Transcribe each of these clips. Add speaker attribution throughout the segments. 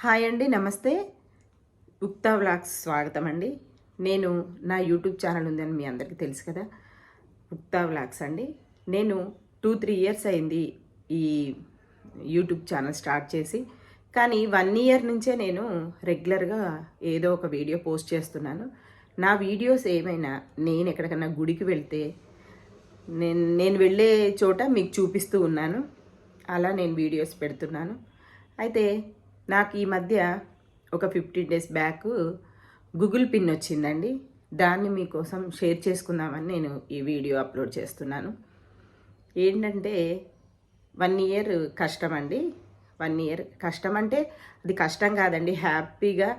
Speaker 1: Hi అండి నమస్తే. ఉక్తా vlogs స్వాగతం అండి. నేను నా యూట్యూబ్ ఛానల్ ఉందని మీ అందరికీ తెలుసు కదా. ఉక్తా వ్లాగ్స్ అండి. నేను టూ త్రీ ఇయర్స్ అయింది ఈ యూట్యూబ్ ఛానల్ స్టార్ట్ చేసి. కానీ వన్ ఇయర్ నుంచే నేను రెగ్యులర్గా ఏదో ఒక వీడియో పోస్ట్ చేస్తున్నాను. నా వీడియోస్ ఏమైనా నేను ఎక్కడికన్నా గుడికి వెళ్తే నేను నేను వెళ్ళే చోట మీకు చూపిస్తూ ఉన్నాను. అలా నేను వీడియోస్ పెడుతున్నాను. అయితే నాకు ఈ మధ్య ఒక fifteen days back Google pin వచ్చిందండి. దాన్ని మీకోసం షేర్ చేసుకుందామని నేను ఈ వీడియో అప్లోడ్ చేస్తున్నాను. ఏంటంటే వన్ ఇయర్ కష్టం అండి. వన్ ఇయర్ కష్టం అంటే అది కష్టం కాదండి. హ్యాపీగా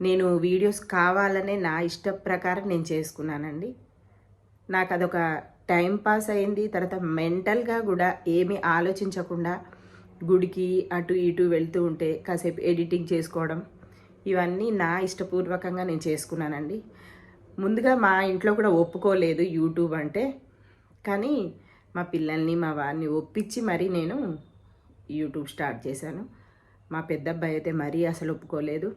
Speaker 1: నేను వీడియోస్ కావాలనే నా ఇష్ట ప్రకారం నేను చేసుకున్నానండి. నాకు అదొక టైం పాస్ అయింది. తర్వాత మెంటల్గా కూడా ఏమీ ఆలోచించకుండా గుడికి అటు ఇటు వెళ్తూ ఉంటే కాసేపు ఎడిటింగ్ చేసుకోవడం ఇవన్నీ నా ఇష్టపూర్వకంగా నేను చేసుకున్నానండి. ముందుగా మా ఇంట్లో కూడా ఒప్పుకోలేదు యూట్యూబ్ అంటే కానీ మా పిల్లల్ని మా వారిని ఒప్పించి మరీ నేను యూట్యూబ్ స్టార్ట్ చేశాను. మా పెద్ద అబ్బాయి అయితే మరీ అసలు ఒప్పుకోలేదు.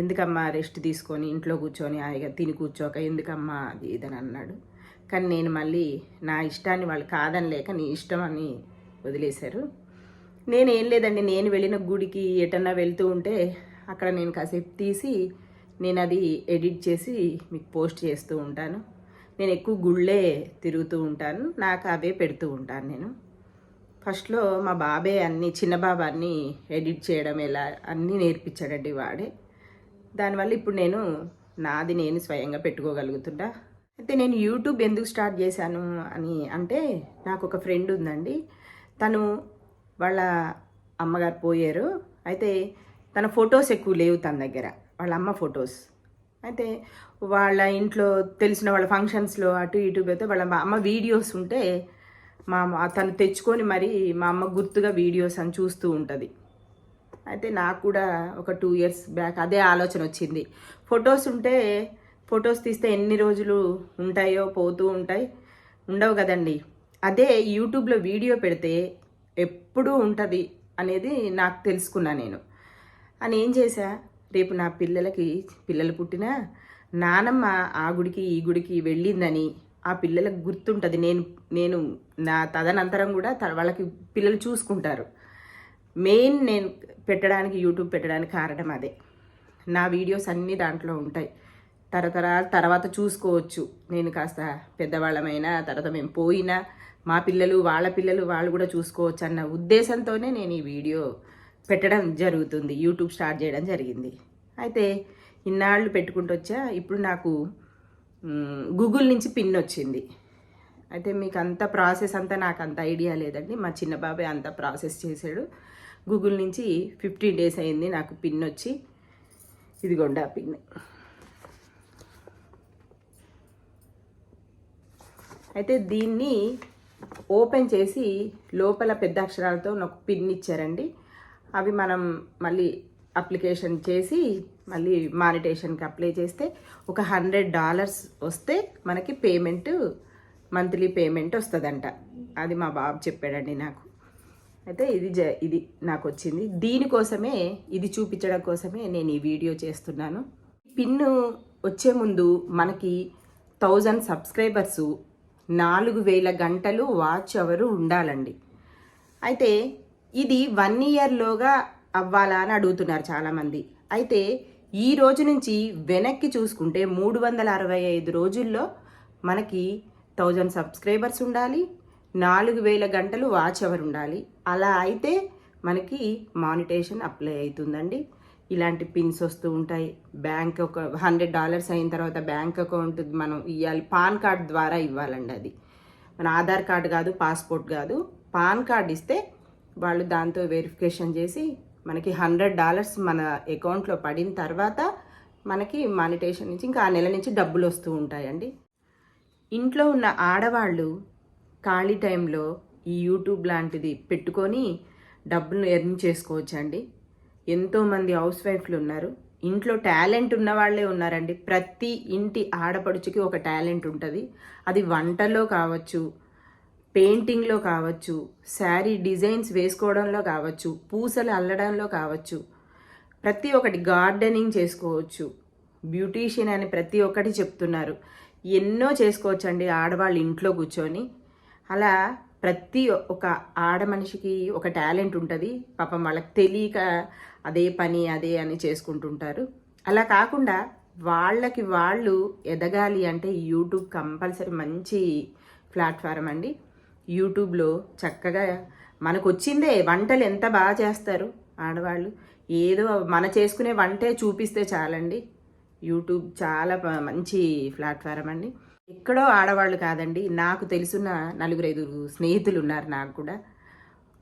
Speaker 1: ఎందుకమ్మా రెస్ట్ తీసుకొని ఇంట్లో కూర్చొని హాయిగా తిని కూర్చోక ఎందుకమ్మా అది ఇదని అన్నాడు. కానీ నేను మళ్ళీ నా ఇష్టాన్ని వాళ్ళు కాదని లేక నీ ఇష్టం అని వదిలేశారు. నేను ఏం లేదండి నేను వెళ్ళిన గుడికి ఎటన్నా వెళ్తూ ఉంటే అక్కడ నేను కాసేపు తీసి నేను అది ఎడిట్ చేసి మీకు పోస్ట్ చేస్తూ ఉంటాను. నేను ఎక్కువ గుళ్ళే తిరుగుతూ ఉంటాను నాకు అవే పెడుతూ ఉంటాను నేను. ఫస్ట్లో మా బాబే అన్ని చిన్న బాబా అన్ని ఎడిట్ చేయడం ఎలా అన్నీ నేర్పించాడండి వాడే. దానివల్ల ఇప్పుడు నేను నాది నేను స్వయంగా పెట్టుకోగలుగుతుంటా అయితే నేను యూట్యూబ్ ఎందుకు స్టార్ట్ చేశాను అని అంటే నాకు ఒక ఫ్రెండ్ ఉందండి. తను వాళ్ళ అమ్మగారు పోయారు. అయితే తన ఫొటోస్ ఎక్కువ లేవు తన దగ్గర. వాళ్ళ అమ్మ ఫొటోస్. అయితే వాళ్ళ ఇంట్లో తెలిసిన వాళ్ళ ఫంక్షన్స్లో అటు ఇటు పోతే వాళ్ళ అమ్మ వీడియోస్ ఉంటే మా అమ్మ తను తెచ్చుకొని మరి మా అమ్మ గుర్తుగా వీడియోస్ అని చూస్తూ ఉంటుంది. అయితే నాకు కూడా ఒక టూ ఇయర్స్ బ్యాక్ అదే ఆలోచన వచ్చింది. ఫొటోస్ ఉంటే ఫొటోస్ తీస్తే ఎన్ని రోజులు ఉంటాయో పోతూ ఉంటాయి. ఉండవు కదండి. అదే యూట్యూబ్లో వీడియో పెడితే ఎప్పుడూ ఉంటుంది అనేది నాకు తెలుసుకున్నా నేను. అని ఏం చేశా? రేపు నా పిల్లలకి పిల్లలు పుట్టినా నానమ్మ ఆ గుడికి ఈ గుడికి వెళ్ళిందని ఆ పిల్లలకు గుర్తుంటుంది. నేను నేను నా తదనంతరం కూడా త- వాళ్ళకి పిల్లలు చూసుకుంటారు. మెయిన్ నేను పెట్టడానికి యూట్యూబ్ పెట్టడానికి కారణం అదే. నా వీడియోస్ అన్నీ దాంట్లో ఉంటాయి. తరతరాల తర్వాత చూసుకోవచ్చు. నేను కాస్త పెద్దవాళ్ళమైనా తర్వాత మేము పోయినా మా పిల్లలు వాళ్ళ పిల్లలు వాళ్ళు కూడా చూసుకోవచ్చు అన్న ఉద్దేశంతోనే నేను ఈ వీడియో పెట్టడం జరుగుతుంది. యూట్యూబ్ స్టార్ట్ చేయడం జరిగింది. అయితే ఇన్నాళ్ళు పెట్టుకుంటూ వచ్చా ఇప్పుడు నాకు గూగుల్ నుంచి పిన్ వచ్చింది. అయితే మీకు అంత ప్రాసెస్ అంతా నాకు అంత ఐడియా లేదండి. మా చిన్న బాబాయ్ అంత ప్రాసెస్ చేశాడు. గూగుల్ నుంచి ఫిఫ్టీన్ డేస్ అయింది నాకు పిన్ వచ్చి. ఇదిగోండి ఆ పిన్. అయితే దీన్ని ఓపెన్ చేసి లోపల పెద్ద అక్షరాలతో ఒక పిన్ ఇచ్చారండి. అవి మనం మళ్ళీ అప్లికేషన్ చేసి మళ్ళీ మానిటేషన్కి అప్లై చేస్తే ఒక హండ్రెడ్ డాలర్స్ వస్తే మనకి పేమెంట్ మంత్లీ పేమెంట్ వస్తుందంట. అది మా బాబు చెప్పాడండి నాకు. అయితే ఇది జ ఇది నాకు వచ్చింది. దీనికోసమే ఇది చూపించడం కోసమే నేను ఈ వీడియో చేస్తున్నాను. పిన్ను వచ్చే ముందు మనకి థౌజండ్ సబ్స్క్రైబర్సు నాలుగు వేల గంటలు వాచ్ అవరు ఉండాలండి. అయితే ఇది వన్ ఇయర్లోగా అవ్వాలా అని అడుగుతున్నారు చాలామంది. అయితే ఈ రోజు నుంచి వెనక్కి చూసుకుంటే మూడు వందల అరవై ఐదు రోజుల్లో మనకి థౌజండ్ సబ్స్క్రైబర్స్ ఉండాలి నాలుగు వేల గంటలు వాచ్ అవర్ ఉండాలి. అలా అయితే మనకి మానిటేషన్ అప్లై అవుతుందండి. ఇలాంటి పిన్స్ వస్తూ ఉంటాయి. బ్యాంక్ ఒక హండ్రెడ్ డాలర్స్ అయిన తర్వాత బ్యాంక్ అకౌంట్ మనం ఇవ్వాలి పాన్ కార్డ్ ద్వారా ఇవ్వాలండి అది. మన ఆధార్ కార్డు కాదు పాస్పోర్ట్ కాదు. పాన్ కార్డ్ ఇస్తే వాళ్ళు దాంతో వెరిఫికేషన్ చేసి మనకి హండ్రెడ్ డాలర్స్ మన అకౌంట్లో పడిన తర్వాత మనకి మానిటేషన్ నుంచి ఇంకా ఆ నెల నుంచి డబ్బులు వస్తూ ఉంటాయండి. ఇంట్లో ఉన్న ఆడవాళ్ళు ఖాళీ టైంలో ఈ యూట్యూబ్ లాంటిది పెట్టుకొని డబ్బులు ఎర్న్ చేసుకోవచ్చండి. ఎంతోమంది హౌస్ వైఫ్లు ఉన్నారు. ఇంట్లో టాలెంట్ ఉన్న వాళ్ళే ఉన్నారండి. ప్రతి ఇంటి ఆడపడుచుకి ఒక టాలెంట్ ఉంటుంది. అది వంటలో కావచ్చు పెయింటింగ్లో కావచ్చు శారీ డిజైన్స్ వేసుకోవడంలో కావచ్చు పూసలు అల్లడంలో కావచ్చు ప్రతి ఒక్కటి గార్డెనింగ్ చేసుకోవచ్చు. బ్యూటీషియన్ అని ప్రతి ఒక్కటి చెప్తున్నారు. ఎన్నో చేసుకోవచ్చండి ఆడవాళ్ళు ఇంట్లో కూర్చొని. అలా ప్రతి ఒక ఆడ మనిషికి ఒక టాలెంట్ ఉంటుంది. పాపం వాళ్ళకి తెలియక అదే పని అదే అని చేసుకుంటుంటారు. అలా కాకుండా వాళ్ళకి వాళ్ళు ఎదగాలి అంటే యూట్యూబ్ కంపల్సరీ మంచి ప్లాట్ఫారం అండి. యూట్యూబ్లో చక్కగా మనకు వచ్చిందే వంటలు ఎంత బాగా చేస్తారు ఆడవాళ్ళు. ఏదో మన చేసుకునే వంటే చూపిస్తే చాలండి. యూట్యూబ్ చాలా మంచి ప్లాట్ఫారం అండి. ఎక్కడో ఆడవాళ్ళు కాదండి నాకు తెలుసున్న నలుగురు ఐదుగురు స్నేహితులు ఉన్నారు నాకు కూడా.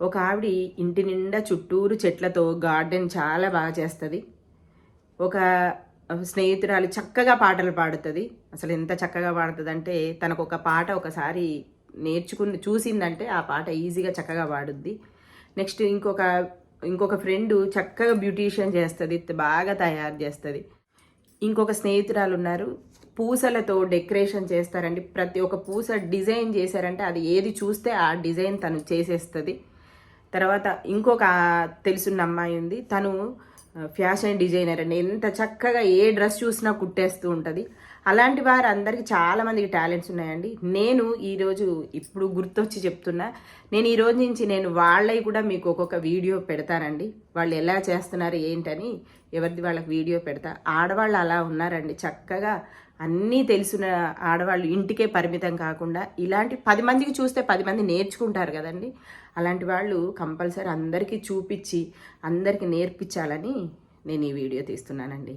Speaker 1: ఒక ఆవిడ ఇంటి నిండా చుట్టూరు చెట్లతో గార్డెన్ చాలా బాగా చేస్తుంది. ఒక స్నేహితురాలు చక్కగా పాటలు పాడుతుంది. అసలు ఎంత చక్కగా పాడుతుంది అంటే తనకు ఒక పాట ఒకసారి నేర్చుకుని చూసిందంటే ఆ పాట ఈజీగా చక్కగా పాడుద్ది. నెక్స్ట్ ఇంకొక ఇంకొక ఫ్రెండ్ చక్కగా బ్యూటీషియన్ చేస్తుంది బాగా తయారు చేస్తుంది. ఇంకొక స్నేహితురాలు ఉన్నారు పూసలతో డెకరేషన్ చేస్తారండి. ప్రతి ఒక్క పూస డిజైన్ చేశారంటే అది ఏది చూస్తే ఆ డిజైన్ తను చేసేస్తుంది. తర్వాత ఇంకొక తెలుసున్న అమ్మాయి ఉంది. తను ఫ్యాషన్ డిజైనర్ అండి. ఎంత చక్కగా ఏ డ్రెస్ చూసినా కుట్టేస్తూ ఉంటుంది. అలాంటి వారు అందరికీ టాలెంట్స్ ఉన్నాయండి. నేను ఈరోజు ఇప్పుడు గుర్తొచ్చి చెప్తున్నా నేను ఈ రోజు నుంచి నేను వాళ్ళవి కూడా మీకు ఒక్కొక్క వీడియో పెడతానండి. వాళ్ళు ఎలా చేస్తున్నారు ఏంటని ఎవరిది వాళ్ళకి వీడియో పెడతా. ఆడవాళ్ళు అలా ఉన్నారండి. చక్కగా అన్నీ తెలిసిన ఆడవాళ్ళు ఇంటికే పరిమితం కాకుండా ఇలాంటి పది మందికి చూస్తే పది మంది నేర్చుకుంటారు కదండి. అలాంటి వాళ్ళు కంపల్సరీ అందరికీ చూపించి అందరికీ నేర్పించాలని నేను ఈ వీడియో తీస్తున్నానండి.